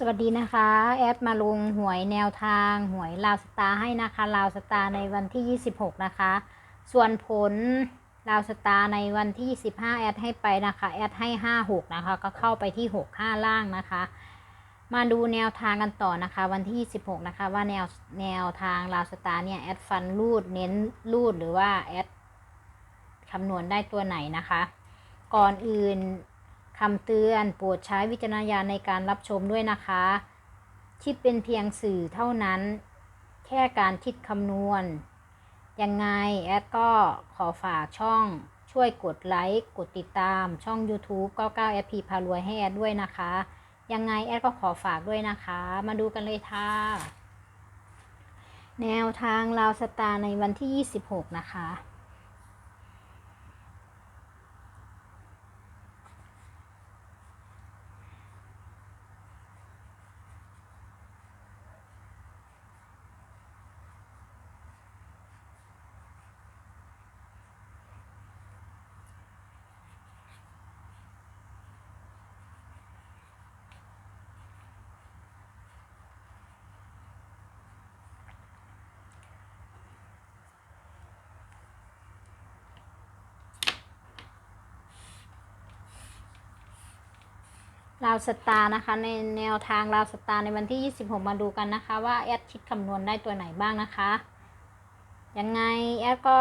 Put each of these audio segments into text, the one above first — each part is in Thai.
สวัสดีนะคะ แอดมาลงหวยแนวทางหวยลาวสตาร์ให้นะคะลาวสตาร์ในวันที่ 26 นะคะ ส่วนผลลาวสตาร์ในวันที่ 25 แอดให้ไปนะคะแอดให้ 56 นะคะ ก็เข้าไปที่ 6 5 ล่างนะคะ มาดูแนวทางกันต่อนะคะ วันที่ 26 นะคะ ว่าแนวแนวทางลาวสตาร์เนี่ยแอดฟันรูดเน้นรูดหรือว่าแอดคำนวณได้ตัวไหนนะคะ ก่อนอื่น คำเตือนโปรดใช้วิจารณญาณในการรับชมด้วยนะคะ คิดเป็นเพียงสื่อเท่านั้น แค่การคิดคำนวณ ยังไงแอดก็ขอฝากช่องช่วยกดไลค์ กดติดตามช่อง YouTube 99 FP พารวยให้แอดด้วยนะคะ ยังไงแอดก็ขอฝากด้วยนะคะ มาดูกันเลยค่ะ แนวทางลาวสตาร์ในวันที่ 26 นะคะ ลาวสตาร์นะคะในแนวทางลาวสตาร์ในวันที่ 26 มาดูกันนะคะ ว่าแอดคิดคำนวณได้ตัวไหนบ้างนะคะ ยังไงแอดก็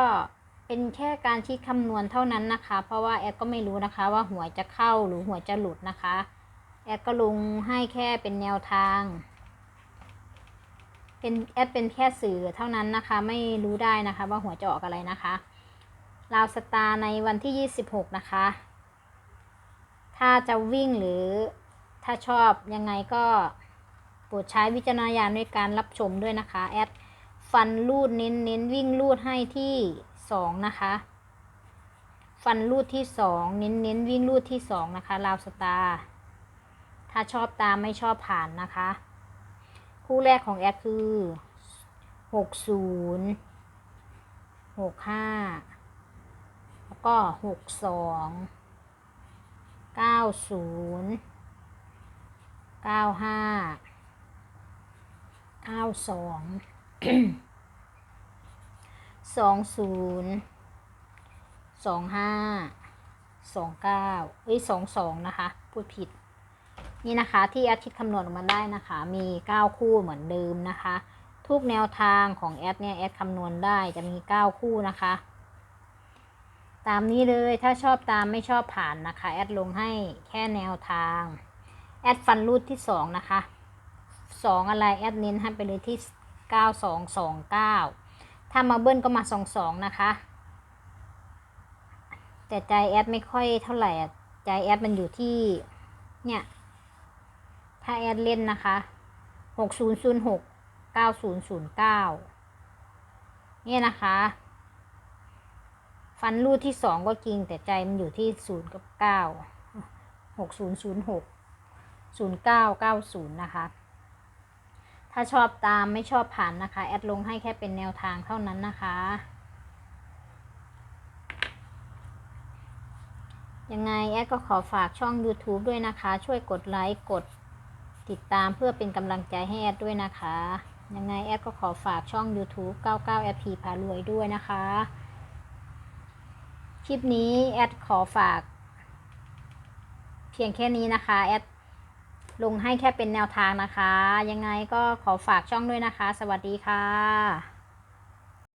เป็นแค่การคิดคำนวณเท่านั้นนะคะ เพราะว่าแอดก็ไม่รู้นะคะว่าหัวยจะเข้าหรือหัวยจะหลุดนะคะ แอดก็ลงให้แค่เป็นแนวทาง เป็นแอดเป็นแค่สื่อเท่านั้นนะคะ ไม่รู้ได้นะคะว่าหัวยจะออกอะไรนะคะลาวสตาร์ในวันที่ 26 นะคะ ถ้าจะวิ่งหรือถ้าชอบยังไงก็โปรดใช้วิจารณญาณในการรับชมด้วยนะคะ แอดฟันรูดเน้นเน้นวิ่งรูดให้ที่สองนะคะ ฟันรูดที่สองเน้นเน้นวิ่งรูดที่สองนะคะลาวสตาร์ถ้าชอบตามไม่ชอบผ่านนะคะ คู่แรกของแอดคือหกศูนย์หกห้าแล้วก็หกสอง เก้าศูนย์เก้าห้าเก้าสองสองศูนย์สองห้าสองเก้าเอ้ยสองสองนะคะ พูดผิด นี่นะคะที่แอดคิดคำนวณออกมาได้นะคะ มีเก้าคู่เหมือนเดิมนะคะ ทุกแนวทางของแอดเนี่ยแอดคำนวณได้จะมีเก้าคู่นะคะ ตามนี้เลยถ้าชอบตามไม่ชอบผ่านนะคะ แอดลงให้แค่แนวทาง แอดฟันรูดที่สองนะคะสองอะไร แอดเน้นให้ไปเลยที่เก้าสองสองเก้าถ้ามาเบิ้ลก็มาสองสองนะคะ แต่ใจแอดไม่ค่อยเท่าไหร่อะใจแอดมันอยู่ที่ เนี่ย ถ้าแอดเล่นนะคะหกศูนย์ศูนย์หกเก้าศูนย์ศูนย์เก้าเนี่ยนะคะ ฟันรูดที่สองก็จริง แต่ใจมันอยู่ที่ศูนย์กับเก้าหกศูนย์ศูนย์หกศูนย์เก้าเก้าศูนย์นะคะ ถ้าชอบตามไม่ชอบผ่านนะคะ แอดลงให้แค่เป็นแนวทางเท่านั้นนะคะ ยังไงแอดก็ขอฝากช่อง YouTube ด้วยนะคะ ช่วยกดไลค์กดติดตามเพื่อเป็นกำลังใจให้แอดด้วยนะคะ ยังไงแอดก็ขอฝากช่อง YouTube 99 FP พารวยด้วยนะคะ คลิปนี้แอดขอฝาก เพียงแค่นี้นะคะแอดลงให้แค่เป็นแนวทางนะคะ ยังไงก็ขอฝากช่องด้วยนะคะ สวัสดีค่ะ